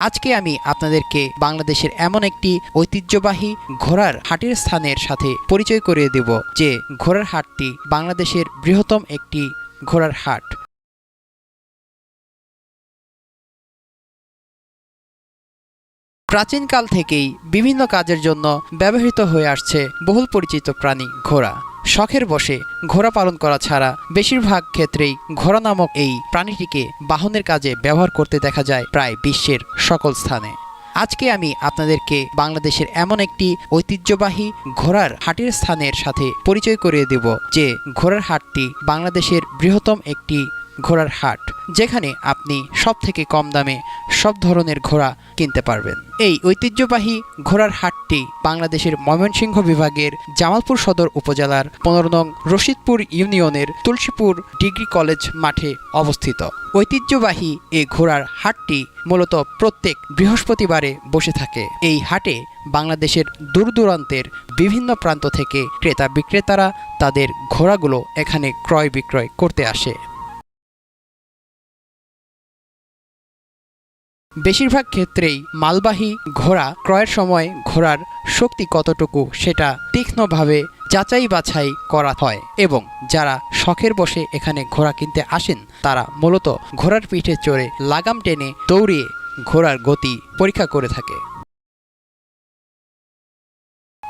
আজকে আমি আপনাদেরকে বাংলাদেশের এমন একটি ঐতিহ্যবাহী ঘোড়ার হাটের স্থানের সাথে পরিচয় করিয়ে দেব যে ঘোড়ার হাটটি বাংলাদেশের বৃহত্তম একটি ঘোড়ার হাট। প্রাচীনকাল থেকেই বিভিন্ন কাজের জন্য ব্যবহৃত হয়ে আসছে বহুল পরিচিত প্রাণী ঘোড়া। শখের বসে ঘোড়া পালন করা ছাড়া বেশিরভাগ ক্ষেত্রেই ঘোড়া নামক এই প্রাণীটিকে বাহনের কাজে ব্যবহার করতে দেখা যায় প্রায় বিশ্বের সকল স্থানে। আজকে আমি আপনাদেরকে বাংলাদেশের এমন একটি ঐতিহ্যবাহী ঘোড়ার হাটের স্থানের সাথে পরিচয় করিয়ে দেব যে ঘোড়ার হাটটি বাংলাদেশের বৃহত্তম একটি ঘোড়ার হাট, যেখানে আপনি সব থেকে কম দামে সব ধরনের ঘোড়া কিনতে পারবেন। এই ঐতিহ্যবাহী ঘোড়ার হাটটি বাংলাদেশের ময়মনসিংহ বিভাগের জামালপুর সদর উপজেলার পনেরো নং রশিদপুর ইউনিয়নের তুলসীপুর ডিগ্রি কলেজ মাঠে অবস্থিত। ঐতিহ্যবাহী এই ঘোড়ার হাটটি মূলত প্রত্যেক বৃহস্পতিবারে বসে থাকে। এই হাটে বাংলাদেশের দূর দূরান্তের বিভিন্ন প্রান্ত থেকে ক্রেতা বিক্রেতারা তাদের ঘোড়াগুলো এখানে ক্রয় বিক্রয় করতে আসে। বেশিরভাগ ক্ষেত্রেই মালবাহী ঘোড়া ক্রয়ের সময় ঘোড়ার শক্তি কতটুকু সেটা তীক্ষ্ণভাবে যাচাই বাছাই করা হয় এবং যারা শখের বসে এখানে ঘোড়া কিনতে আসেন, তারা মূলত ঘোড়ার পিঠে চড়ে লাগাম টেনে দৌড়িয়ে ঘোড়ার গতি পরীক্ষা করে থাকে।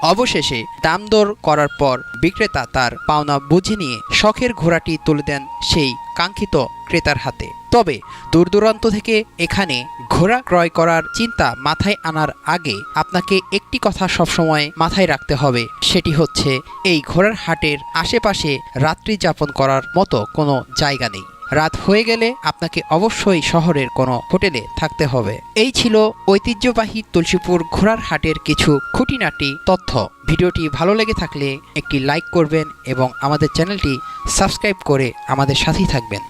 অবশেষে দাম দর করার পর বিক্রেতা তার পাওনা বুঝে নিয়ে শখের ঘোড়াটি তুলে দেন সেই কাঙ্ক্ষিত ক্রেতার হাতে। তবে দূর দূরান্ত থেকে এখানে ঘোড়া ক্রয় করার চিন্তা মাথায় আনার আগে আপনাকে একটি কথা সবসময় মাথায় রাখতে হবে, সেটি হচ্ছে এই ঘোড়ার হাটের আশেপাশে রাত্রি যাপন করার মতো কোনো জায়গা নেই। রাত হয়ে গেলে আপনাকে অবশ্যই শহরের কোনো হোটেলে থাকতে হবে। এই ছিল ঐতিহ্যবাহী তুলসীপুর ঘোড়ার হাটের কিছু খুঁটিনাটি তথ্য। ভিডিওটি ভালো লেগে থাকলে একটি লাইক করবেন এবং আমাদের চ্যানেলটি সাবস্ক্রাইব করে আমাদের সাথেই থাকবেন।